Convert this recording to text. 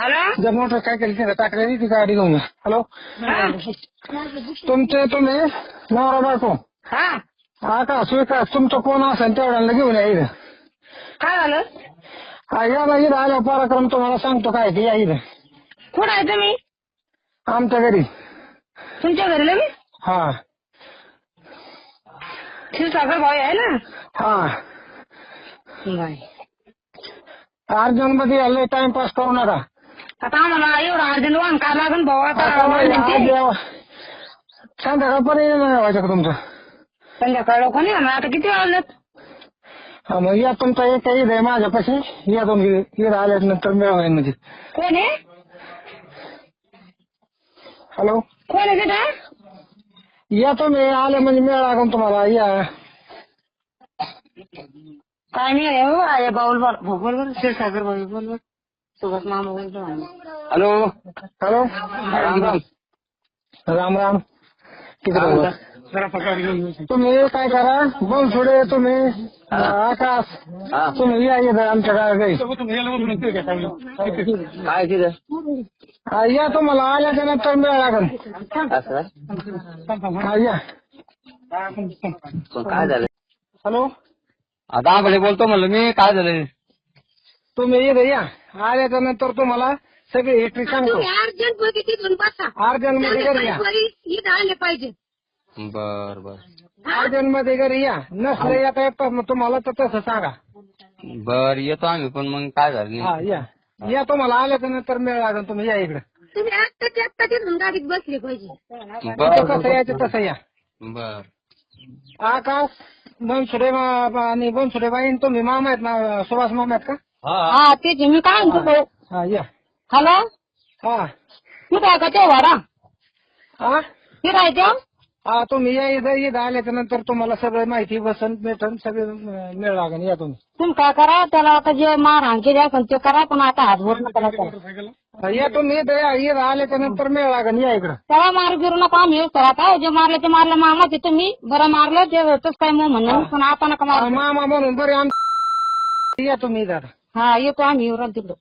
Hello motor काय केली तिला टाकलेली ती गाडी घेऊन. हॅलो तुमचे तुम्ही? नवरा बायको? हा. आकाश विकास तुमचा कोण असेल तेवढ्याला घेऊन या इथं. काय झालं? हा, या ना इथं आल्या पराक्रम तुम्हाला सांगतो काय ते या इथं. कुठं आहे तुम्ही? आमच्या घरी. तुमच्या घरी लगे हा. क्षीरसागर भाऊ आहे ना? हा. बाय अर्जंटमध्ये आले टाइमपास करू नका. आता आम्हाला एवढं अर्जंट वाहन काय लागेल भाऊ आता. जेव्हा- संध्याकाळपर्यंत नाही व्हायचं का तुमचं. संध्याकाळ लोक नाही येणार. आता किती वाजलेत? हा मग या तुमचा एक ईद आहे माझ्यापाशी. या तुम्ही ईद आल्यानंतर मिळवा म्हणजे. कोण आहे? हॅलो? कोण आहे तिथं? या तुम्ही आले म्हणजे मिळ लागून तुम्हाला या. काय नाही आहे हो, आहे बाऊल बोल भाऊ बोल बरं क्षीरसागर भाऊ बोल बरं सुभाष मामा बोल बरं. हॅलो। हॅलो। राम राम। राम राम। किती बरोबर जरा पगार घेऊन ये. तुम्ही काय करा? बनसोडे तुम्ही। आकाश हा. तुम्ही या इथं आमच्या गावी. सोबत तुम्ही यायला बोलून ते काय तिथं? हा, या तुम्हाला. आल्याच्यानंतर मिळ लागेल. असं हा या. पण काय झालं हॅलो आता आम्हाला बोलतो म्हणलं मी. काय झालं? तुम्ही इथं या. आल्याच्यानंतर तुम्हाला सगळी हिस्ट्री सांगतो. अर्जंटमध्ये तिथून बसा. अर्जंटमध्ये घरी या. इथं आले पाहिजे. बर बर. अर्जंटमध्ये घरी या. नसले येता येत मग तुम्हाला तर तसं सांगा. बर येतो आम्ही पण मग काय झालं हा नाही या या तुम्हाला आल्याच्यानंतर मिळ लागेल. तुम्ही या इकडे. तुम्ही आत्ताच्या आत्ता तिथून गाडीत बसले पाहिजे. बर कसं यायचं तसं या. बर. आकाश बनसुडे मा- आणि बनसुडे बाई तुम्ही मामा आहेत ना सुभाष मामा आहेत का? हा. तेच आहे. मी काय म्हणतो हा. या. हॅलो? हा. कुठं आहे का ते वाडा? हा? आहे ते? हा तुम्ही या इथं इथं आल्याच्यानंतर तुम्हाला सगळं माहिती बसन भेटन सगळं मिळ लागेल. या तुम्ही. तुम्ही काय करा त्याला आता जे मारहाण केली असेल ते करा पण आता हात बोट नका हा, या तुम्ही इथं या इथं आल्याच्यानंतर मिळ लागेल. या इकडं. त्याला मार गिरू नका आम्ही येऊ आता जे मारलं ते मारलं. मामा ते तुम्ही बरं मारलं ते तसं काय मग म्हणणं नाही. पण आता नका हा, मार मामा म्हणून बरे आम या तुम्ही इथं आता. हा येतो आम्ही येऊ राहिलो